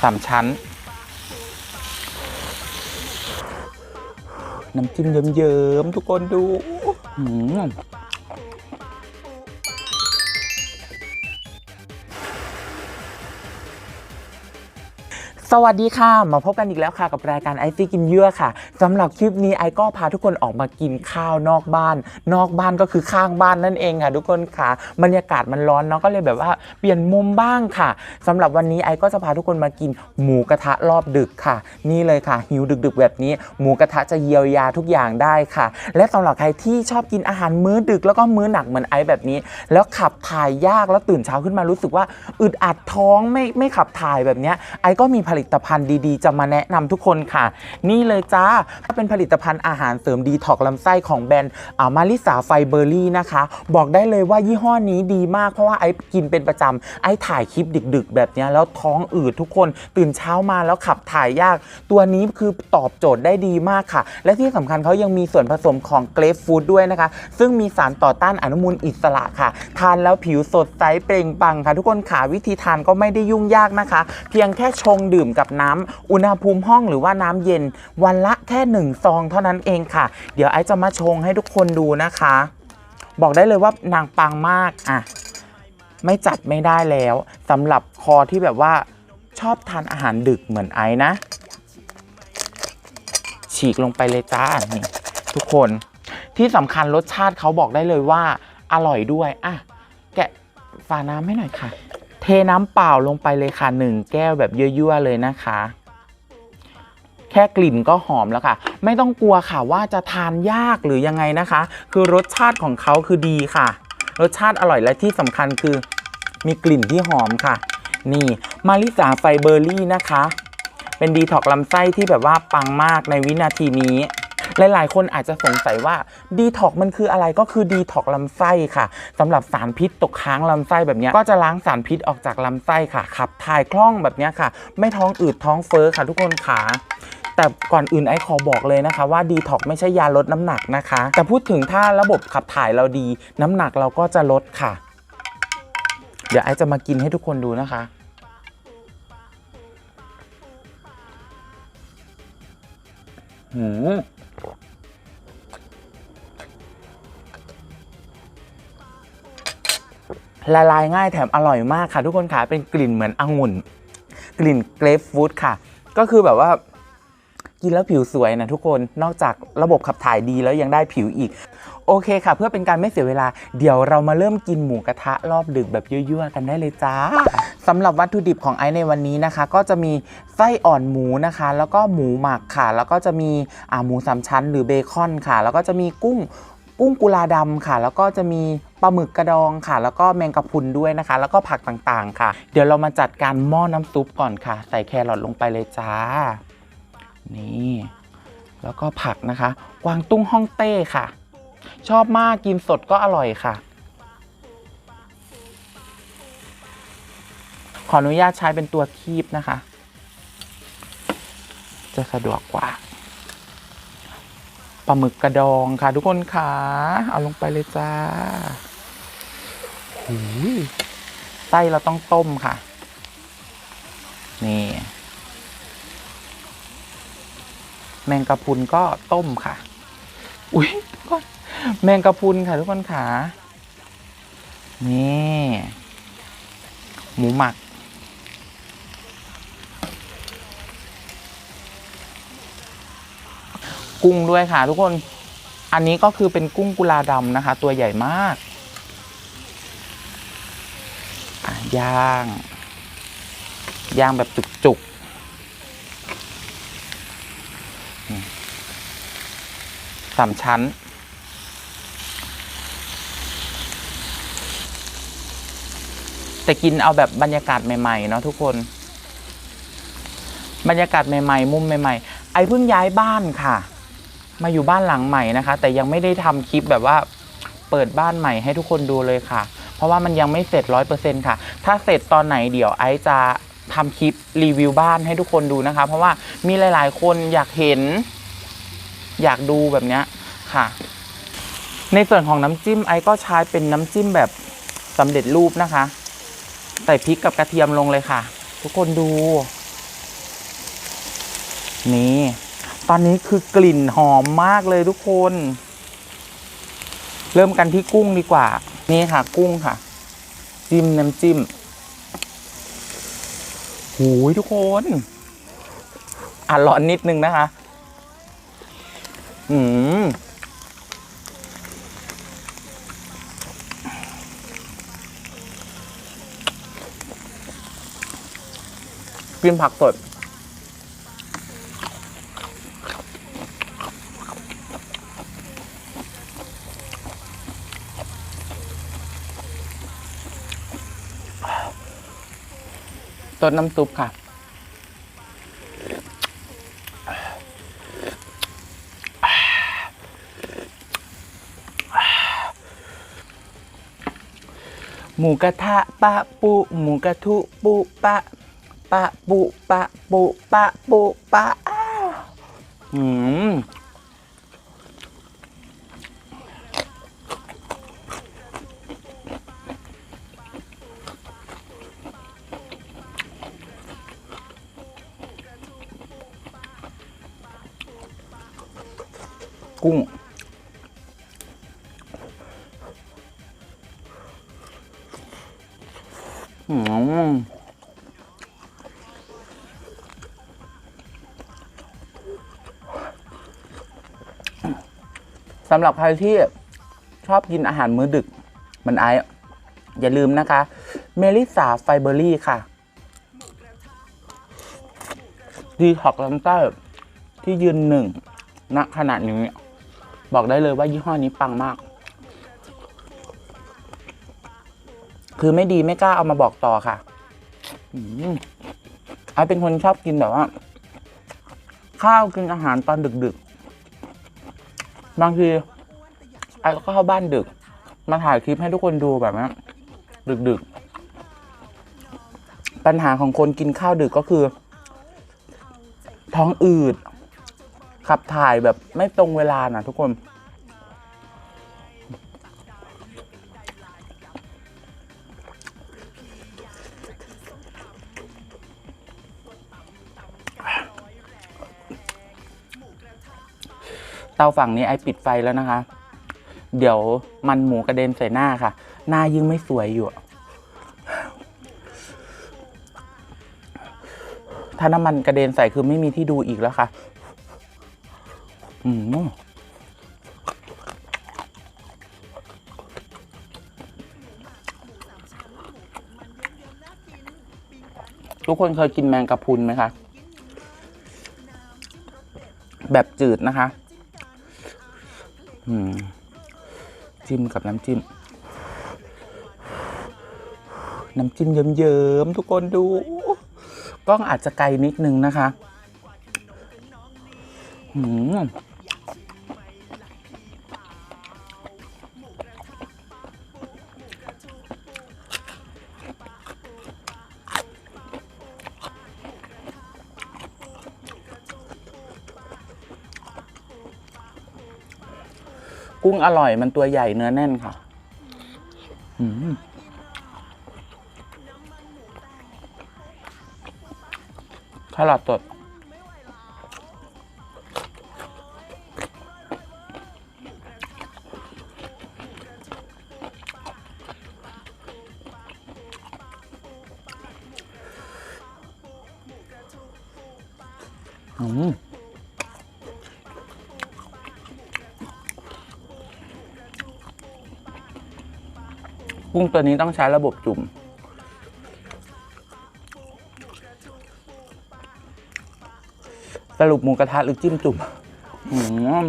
สามชั้น น้ำจิ้มเยิ้มๆทุกคนดู สวัสดีค่ะ มาพบกันอีกแล้วค่ะกับรายการไอซี่กินเยื่อค่ะสำหรับคลิปนี้ไอก็พาทุกคนออกมากินข้าวนอกบ้าน นอกบ้านก็คือข้างบ้านนั่นเองค่ะ ทุกคนค่ะ บรรยากาศมันร้อนเนาะก็เลยแบบว่าเปลี่ยนมุมบ้างค่ะสำหรับวันนี้ไอก็จะพาทุกคนมากินหมูกระทะรอบดึกค่ะ นี่เลยค่ะ หิวดึกๆแบบนี้ หมูกระทะจะเยียวยาทุกอย่างได้ค่ะ และสำหรับใครที่ชอบกินอาหารมื้อดึกแล้วก็มื้อหนักเหมือนไอแบบนี้ แล้วขับถ่ายยากแล้วตื่นเช้าขึ้นมารู้สึกว่าอึดอัดท้องไม่ไม่ขับถ่ายแบบเนี้ยไอก็มีผลิลิตภัณฑ์ดีๆ จะมาแนะนำทุกคนค่ะ นี่เลยจ้าถ้าเป็นผลิตภัณฑ์อาหารเสริมดีท็อกลำไส้ของแบรนด์อามาริสาไฟเบอร์รี่นะคะ บอกได้เลยว่ายี่ห้อนี้ดีมากเพราะว่าไอ้กินเป็นประจำไอ้ถ่ายคลิปดึก ๆ แบบนี้แล้วท้องอืดทุกคนตื่นเช้ามาแล้วขับถ่ายยาก ตัวนี้คือตอบโจทย์ได้ดีมากค่ะ และที่สำคัญเขายังมีส่วนผสมของเกรฟฟูดด้วยนะคะ ซึ่งมีสารต่อต้านอนุมูลอิสระค่ะ ทานแล้วผิวสดใสเปล่งปังค่ะ ทุกคนค่ะวิธีทานก็ไม่ได้ยุ่งยากนะคะ เพียงแค่ชงดื่มกับน้ำอุณหภูมิห้องหรือว่าน้ำเย็นวันละแค่หนึ่งซองเท่านั้นเองค่ะ เดี๋ยวไอซ์จะมาชงให้ทุกคนดูนะคะ บอกได้เลยว่านางปังมากอะไม่จัดไม่ได้แล้วสำหรับคอที่แบบว่าชอบทานอาหารดึกเหมือนไอซ์นะ ฉีกลงไปเลยจ้านี่ทุกคนที่สำคัญรสชาติเขาบอกได้เลยว่าอร่อยด้วยอะแกะฝาน้ำให้หน่อยค่ะ น้ำเปล่าลงไปเลยค่ะหนึ่งแก้วแบบยั่วๆเลยนะคะ แค่กลิ่นก็หอมแล้วค่ะ ไม่ต้องกลัวค่ะว่าจะทานยากหรือยังไงนะคะ คือรสชาติของเขาคือดีค่ะ รสชาติอร่อยและที่สำคัญคือ มีกลิ่นที่หอมค่ะ นี่มาริสาไฟเบอร์รี่นะคะ เป็นดีท็อกลำไส้ที่แบบว่าปังมากในวินาทีนี้ หลาย ๆ คนอาจจะสงสัยว่าดีท็อกมันคืออะไรก็คือดีท็อกลำไส้ค่ะสำหรับสารพิษตกค้างลำไส้แบบนี้ก็จะล้างสารพิษออกจากลำไส้ค่ะขับถ่ายคล่องแบบนี้ค่ะ ไม่ท้องอืดท้องเฟ้อค่ะ ทุกคนค่ะแต่ก่อนอื่นไอขอบอกเลยนะคะว่าดีท็อกไม่ใช่ยาลดน้ำหนักนะคะ แต่พูดถึงถ้าระบบขับถ่ายเราดี น้ำหนักเราก็จะลดค่ะ เดี๋ยวไอจะมากินให้ทุกคนดูนะคะหืม ละลายง่ายแถมอร่อยมากค่ะ ทุกคนค่ะเป็นกลิ่นเหมือนองุ่น กลิ่นเกรฟฟรุตค่ะ ก็คือแบบว่ากินแล้วผิวสวยนะทุกคนนอกจากระบบขับถ่ายดีแล้วยังได้ผิวอีก โอเคค่ะ เพื่อเป็นการไม่เสียเวลา เดี๋ยวเรามาเริ่มกินหมูกระทะรอบดึกแบบยั่วๆกันได้เลยจ้าสำหรับวัตถุดิบของไอซ์ในวันนี้นะคะ ก็จะมีไส้อ่อนหมูนะคะ แล้วก็หมูหมักค่ะ แล้วก็จะมีหมูสามชั้นหรือเบคอนค่ะ แล้วก็จะมีกุ้ง กุ้งกุลาดำค่ะ แล้วก็จะมีปลาหมึกกระดองค่ะ แล้วก็แมงกะพรุนด้วยนะคะ แล้วก็ผักต่างๆค่ะ เดี๋ยวเรามาจัดการหม้อน้ำซุปก่อนค่ะ ใส่แครอทลงไปเลยจ้า นี่ แล้วก็ผักนะคะ กวางตุ้งฮ่องเต้ค่ะ ชอบมากกินสดก็อร่อยค่ะ ขออนุญาตใช้เป็นตัวคีบนะคะ จะสะดวกกว่า ลาหมึกกระดองค่ะ ทุกคนค่ะเอาลงไปเลยจ้าหูยไส้เราต้องต้มค่ะ นี่ แมงกะพรุนก็ต้มค่ะ อุ้ยทุกคนแมงกะพรุนค่ะ ทุกคนค่ะนี่ หมูหมัก กุ้งด้วยค่ะ ทุกคนอันนี้ก็คือเป็นกุ้งกุลาดำนะคะ ตัวใหญ่มากย่าง ย่างแบบจุกๆสามชั้น แต่กินเอาแบบบรรยากาศใหม่ๆ เนาะทุกคน บรรยากาศใหม่ๆ มุมใหม่ๆ ไอเพิ่งย้ายบ้านค่ะ มาอยู่บ้านหลังใหม่นะคะ แต่ยังไม่ได้ทำคลิปแบบว่าเปิดบ้านใหม่ให้ทุกคนดูเลยค่ะ เพราะว่ามันยังไม่เสร็จร้อยเปอร์เซ็นค่ะ ถ้าเสร็จตอนไหนเดี๋ยวไอซ์จะทำคลิปรีวิวบ้านให้ทุกคนดูนะคะ เพราะว่ามีหลาย ๆ คนอยากเห็น อยากดูแบบเนี้ยค่ะ ในส่วนของน้ำจิ้มไอซ์ก็ใช้เป็นน้ำจิ้มแบบสำเร็จรูปนะคะ ใส่พริกกับกระเทียมลงเลยค่ะ ทุกคนดู นี่ ตอนนี้คือกลิ่นหอมมากเลยทุกคน เริ่มกันที่กุ้งดีกว่า นี่ค่ะ กุ้งค่ะ จิ้มน้ำจิ้มหูยทุกคน อะร้อนนิดนึงนะคะ อืมกินผักสด ต้นน้ำซุปค่ะ หมูกระทะปะปุหมูกระทุปุปะปะปุปะปุปะปุปะอ้าวอืม กุ้ง อืมสำหรับใครที่ชอบกินอาหารมื้อดึก มันไออย่าลืมนะคะ เมลิสาไฟเบอรี่ค่ะ ดีท็อกลัมเตอร์ที่ยืนหนึ่งณขณะนี้ บอกได้เลยว่ายี่ห้อนี้ปังมาก คือไม่ดีไม่กล้าเอามาบอกต่อค่ะอไอเป็นคนชอบกินแบบว่า ข้าวกินอาหารตอนดึกๆ บางทีไอก็เข้าบ้านดึก มาถ่ายคลิปให้ทุกคนดูแบบนี้ดึกๆ ปัญหาของคนกินข้าวดึกก็คือ ท้องอืด ขับถ่ายแบบไม่ตรงเวลานะทุกคน เตาฝั่งนี้ไอปิดไฟแล้วนะคะ เดี๋ยวมันหมูกระเด็นใส่หน้าค่ะ หน้ายิ่งไม่สวยอยู่ถ้าน้ำมันกระเด็นใส่คือไม่มีที่ดูอีกแล้วค่ะ อืมทุกคนเคยกินแมงกะพรุนไหมคะ แบบจืดนะคะ อืม จิ้มกับน้ำจิ้ม น้ำจิ้มเยิ้มๆทุกคนดู กล้องอาจจะไกลนิดนึงนะคะ อืม กุ้งอร่อยมันตัวใหญ่เนื้อแน่นค่ะอืมแครอทสดอืม กุ้งตัวนี้ต้องใช้ระบบจุ่ม สรุปหมูกระทะหรือจิ้มจุ่มอืม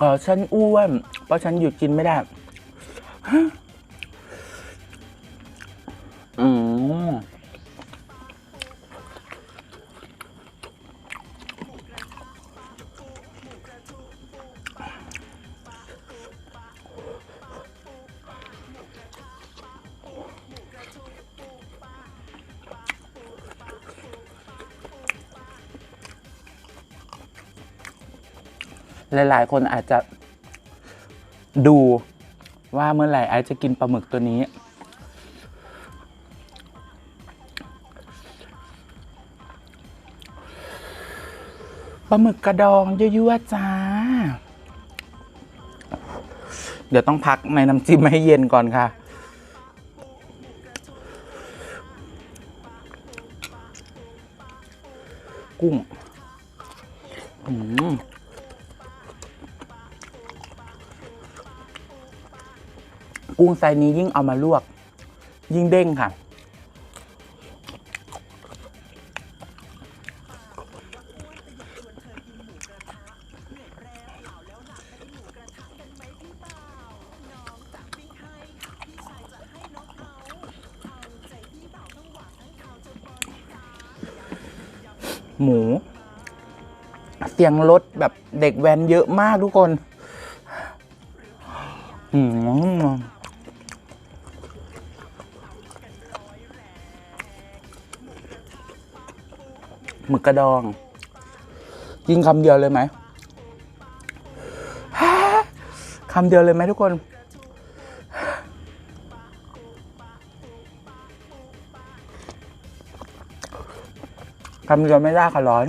ก็ฉันอ้วน เพราะฉันหยุดกินไม่ได้ หลายๆ คนอาจจะดูว่าเมื่อไหร่ไอจะกินปลาหมึกตัวนี้ ปลาหมึกกระดองยั่วๆจ้า เดี๋ยวต้องพักในน้ำจิ้มให้เย็นก่อนค่ะกุ้ง อืม กุ้งไซนี้ยิ่งเอามาลวก ยิ่งเด้งค่ะ หมู เสียงรถแบบเด็กแว้นเยอะมากทุกคน หมึกกระดอง กินคำเดียวเลยไหมคำเดียวเลยไหมทุกคน คำเดียวไม่ได้ค่ะร้อน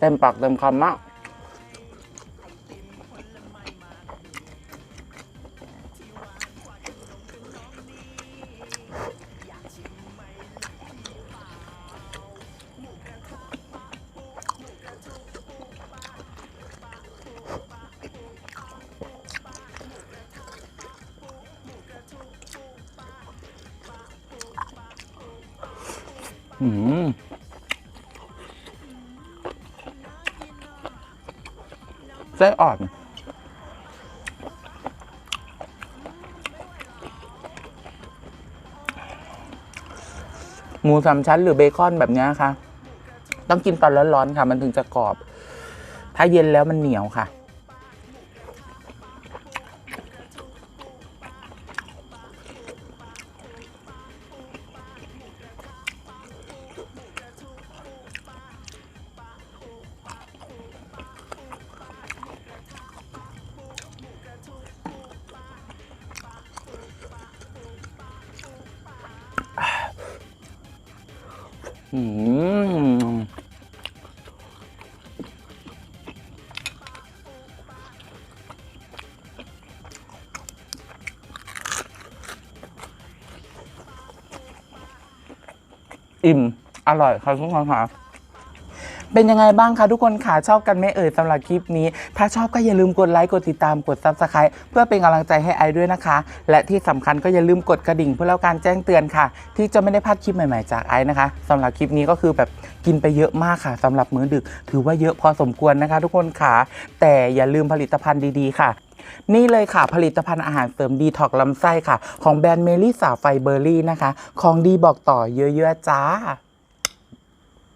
เต็มปากเต็มคำมากอืม ส้อ่อน หมูสามชั้นหรือเบคอนแบบนี้ค่ะ ต้องกินตอนร้อนๆค่ะ มันถึงจะกรอบ ถ้าเย็นแล้วมันเหนียวค่ะ อิ่ม อร่อยครับทุกคนค่ะ เป็นยังไงบ้างคะทุกคนค่ะชอบกันไหมเอ่ยสำหรับคลิปนี้ ถ้าชอบก็อย่าลืมกดไลค์กดติดตามกด subscribe เพื่อเป็นกำลังใจให้ไอด้วยนะคะ และที่สำคัญก็อย่าลืมกดกระดิ่งเพื่อรับการแจ้งเตือนค่ะ ที่จะไม่ได้พลาดคลิปใหม่ๆจากไอนะคะสำหรับคลิปนี้ก็คือแบบกินไปเยอะมากค่ะสำหรับมื้อดึก ถือว่าเยอะพอสมควรนะคะ ทุกคนค่ะ แต่อย่าลืมผลิตภัณฑ์ดีๆ ค่ะนี่เลยค่ะ ผลิตภัณฑ์อาหารเสริมดีท็อกลำไส้ค่ะ ของแบรนด์เมลี่สาไฟเบอร์รี่นะคะ ของดีบอกต่อเยอะๆจ้า